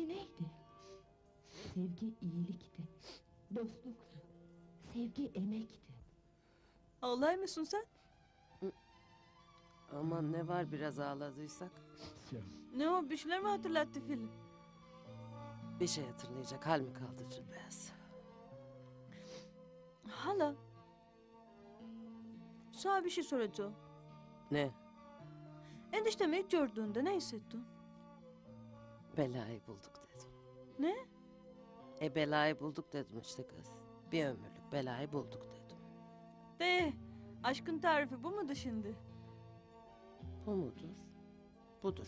Sevgi neydi? Sevgi iyilikti. Dostluktu. Sevgi emekti. Ağlay mısın sen? Aman ne var biraz ağladıysak. Ne o bir şeyler mi hatırlattı film? Bir şey hatırlayacak hal mi kaldı Cülbeyaz? Hala. Sana bir şey soracağım. Ne? Eniştemi ilk gördüğünde ne hissettin? Belayı bulduk dedim. Ne? E belayı bulduk dedim işte kız. Bir ömürlük belayı bulduk dedim. De, aşkın tarifi bu mudur şimdi? Bu mudur? Budur.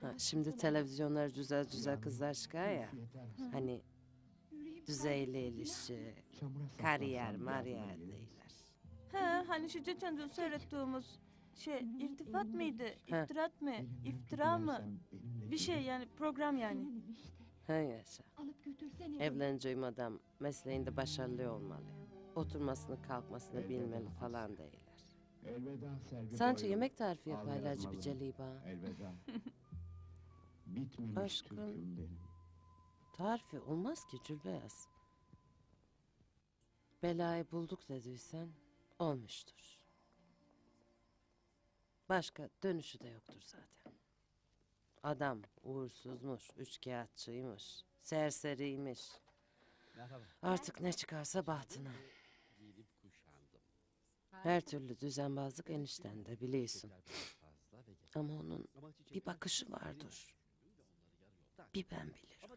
Ha, şimdi televizyonlar güzel güzel kızlar çıkar ya. Hani düzeyli ilişki, kariyer, mariyer değiller. He, hani şu geçen gün seyrettiğimiz şey irtifat mıydı, He. iftirat mı, iftira mı? Bir şey yani program yani. Ha yaşa. Alıp götürsene. Evleneceğim adam mesleğinde başarılı olmalı. Oturmasını kalkmasını bilmeli falan değiller. Elveda Sence boylum. yemek tarifi yazmalı. Biceli bana. Elveda. Bitmemiş Aşkım. türküm benim. Tarifi olmaz ki Cülbeyaz. Belayı bulduk dediysen olmuştur. Başka dönüşü de yoktur zaten. Adam uğursuzmuş, üçkağıtçıymış, serseriymiş. Artık ne çıkarsa bahtına. Her türlü düzenbazlık enişten de biliyorsun. Ama onun bir bakışı vardır. Bir ben bilirim.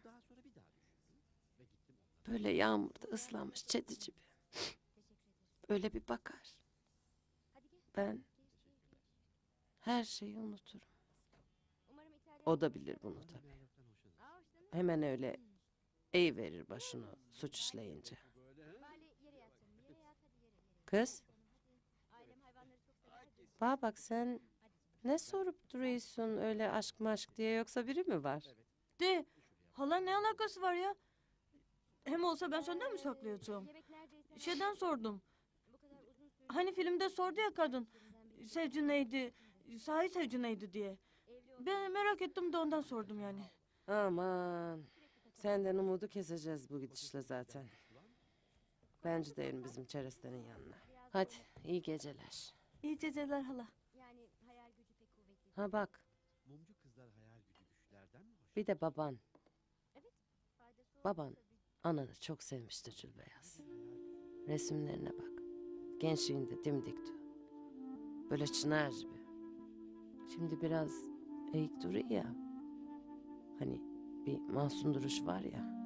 Böyle yağmurda ıslanmış çetici bir. Öyle bir bakar. Ben her şeyi unuturum. O da bilir bunu tabii. Hemen öyle eğ verir başını suç işleyince. Kız, bana bak sen ne sorup duruyorsun öyle aşk maşk diye yoksa biri mi var? De, hala ne alakası var ya? Hem olsa ben senden mi saklayacağım? Şeyden sordum. Hani filmde sordu ya kadın. Sevci neydi? Sahi sevci neydi diye. Ben merak ettim de ondan sordum yani. Aman senden umudu keseceğiz bu gidişle zaten. Bence değilim bizim çerestenin yanına. Hadi iyi geceler. İyi geceler hala. Yani hayal gücü pek kuvvetli. Ha bak Mumcu kızlar hayal gücü güçlerden mi hoş? bir de baban. Baban ananı çok sevmiştir Cülbeyaz. Resimlerine bak. Gençliğinde dimdikti. Böyle çınar gibi. Şimdi biraz eğik duruyor ya. Hani bir masum duruş var ya.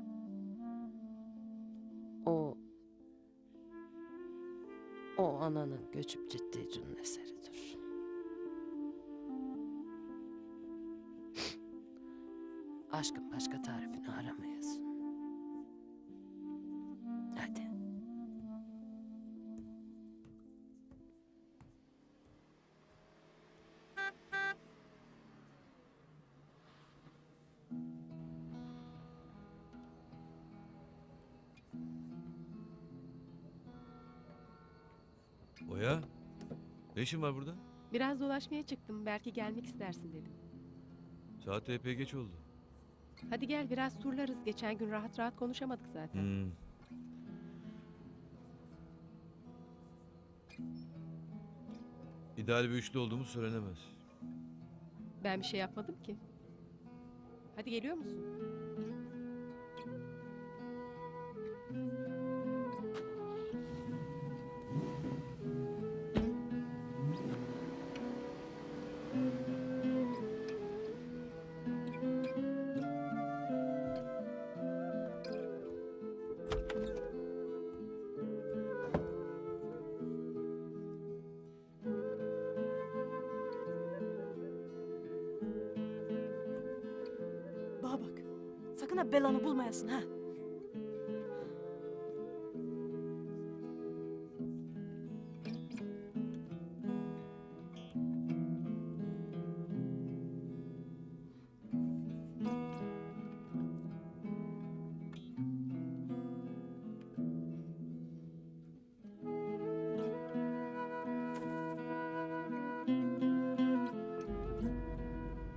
O o ananın göçüp ciddi cünün eseridir. Aşkın başka tarifini aramayasın. Oya, ne işin var burada? Biraz dolaşmaya çıktım. Belki gelmek istersin dedim. Saat de epey geç oldu. Hadi gel biraz turlarız. Geçen gün rahat rahat konuşamadık zaten. Hmm. İdeal bir üçlü olduğumuz söylenemez. Ben bir şey yapmadım ki. Hadi geliyor musun? Sakın ha belanı bulmayasın ha.